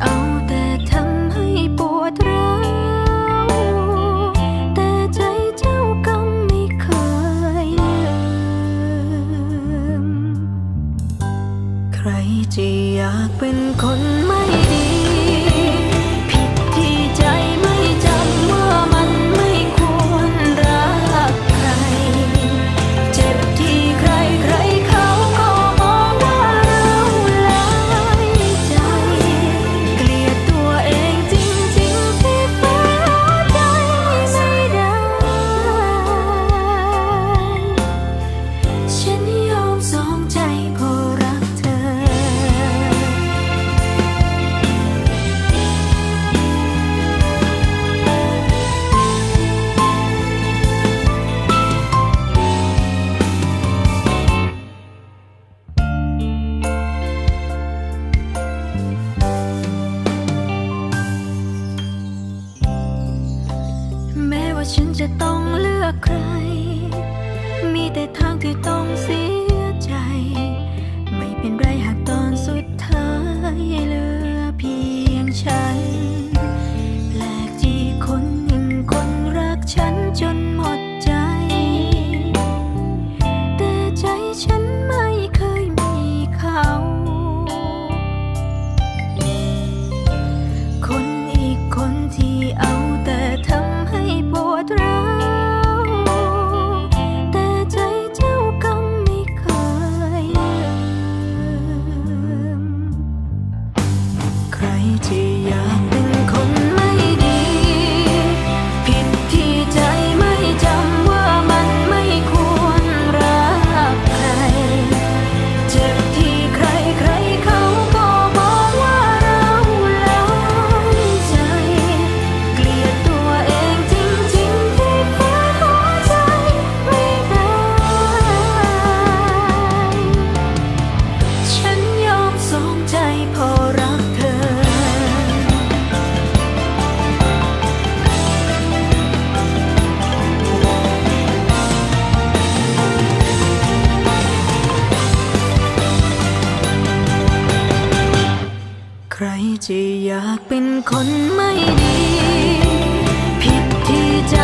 เอาแต่ทำให้ปวดร้าวแต่ใจเจ้ากำไม่เคยใครจะอยากเป็นคนไม่ดี ใคร มีแต่ทางที่ต้อง จะอยากเป็นคนไม่ดี ผิดที่ใจ